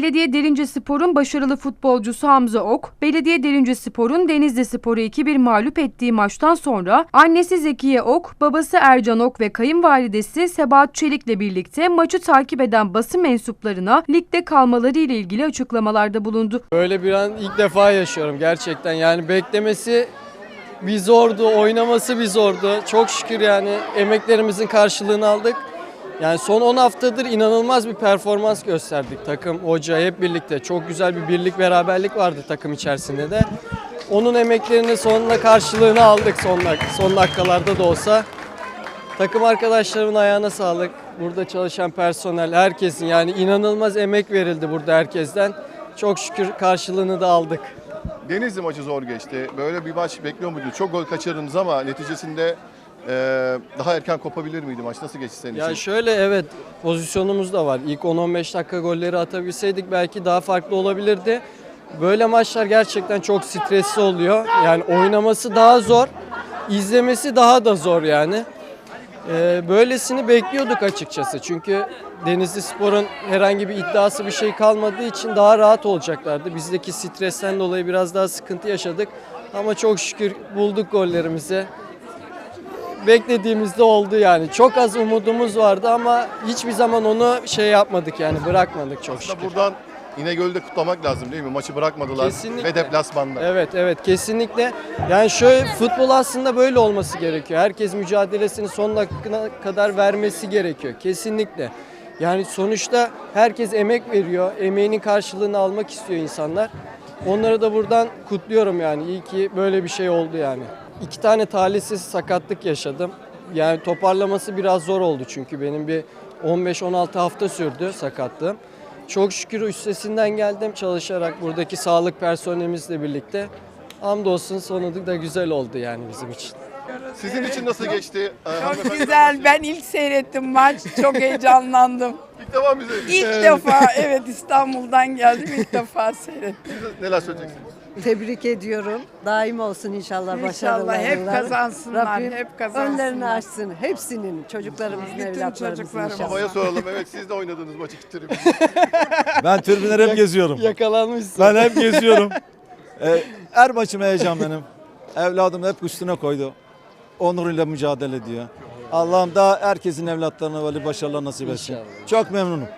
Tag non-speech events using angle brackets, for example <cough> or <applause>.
Belediye Derince Spor'un başarılı futbolcusu Hamza Ok, Belediye Derince Spor'un Denizli Spor'u 2-1 mağlup ettiği maçtan sonra annesi Zekiye Ok, babası Ercan Ok ve kayınvalidesi Sebahat Çelik'le birlikte maçı takip eden basın mensuplarına ligde kalmaları ile ilgili açıklamalarda bulundu. Böyle bir an ilk defa yaşıyorum gerçekten. Yani beklemesi bir zordu, oynaması bir zordu. Çok şükür yani emeklerimizin karşılığını aldık. Yani son 10 haftadır inanılmaz bir performans gösterdik takım, hoca hep birlikte. Çok güzel bir birlik, beraberlik vardı takım içerisinde de. Onun emeklerinin sonunda karşılığını aldık son, dak- son dakikalarda da olsa. Takım arkadaşlarımın ayağına sağlık. Burada çalışan personel, herkesin yani inanılmaz emek verildi burada herkesten. Çok şükür karşılığını da aldık. Denizli maçı zor geçti. Böyle bir maç bekliyor muydunuz? Çok gol kaçırdınız ama neticesinde e, daha erken kopabilir miydi maç? Nasıl geçti senin Ya için? şöyle evet pozisyonumuz da var. İlk 10-15 dakika golleri atabilseydik belki daha farklı olabilirdi. Böyle maçlar gerçekten çok stresli oluyor. Yani oynaması daha zor, izlemesi daha da zor yani. Ee, böylesini bekliyorduk açıkçası. Çünkü Denizli Spor'un herhangi bir iddiası bir şey kalmadığı için daha rahat olacaklardı. Bizdeki stresten dolayı biraz daha sıkıntı yaşadık. Ama çok şükür bulduk gollerimizi beklediğimizde oldu yani. Çok az umudumuz vardı ama hiçbir zaman onu şey yapmadık yani bırakmadık çok Aslında şükür. buradan İnegöl'de kutlamak lazım değil mi? Maçı bırakmadılar Kesinlikle. ve deplasmanda. Evet evet kesinlikle. Yani şöyle futbol aslında böyle olması gerekiyor. Herkes mücadelesini son dakikana kadar vermesi gerekiyor. Kesinlikle. Yani sonuçta herkes emek veriyor. Emeğinin karşılığını almak istiyor insanlar. Onları da buradan kutluyorum yani. İyi ki böyle bir şey oldu yani. İki tane talihsiz sakatlık yaşadım. Yani toparlaması biraz zor oldu çünkü benim bir 15-16 hafta sürdü sakatlığım. Çok şükür üstesinden geldim çalışarak buradaki sağlık personelimizle birlikte. Hamdolsun sonu da güzel oldu yani bizim için. Sizin için nasıl geçti? Ee, Çok güzel. Ben ilk seyrettim maç. Çok heyecanlandım. <laughs> İlk defa mı izlediniz? İlk defa evet İstanbul'dan geldim. ilk defa seyrettim. Siz neler söyleyeceksiniz? Tebrik ediyorum. Daim olsun inşallah İnşallah başarılar. hep kazansınlar, Rabbim hep kazansınlar. önlerini açsın. Hepsinin, çocuklarımızın, Bütün evlatlarımızın çocuklarımız. inşallah. Babaya soralım. Evet siz de oynadınız maçı gittirin. <laughs> Ben tribünleri hep geziyorum. Yakalanmışsın. Ben hep geziyorum. Ee, <laughs> her maçım heyecan benim. Evladım hep üstüne koydu. Onuruyla mücadele ediyor. Allah'ım da herkesin evlatlarına böyle başarılar nasip etsin. İnşallah. Çok memnunum.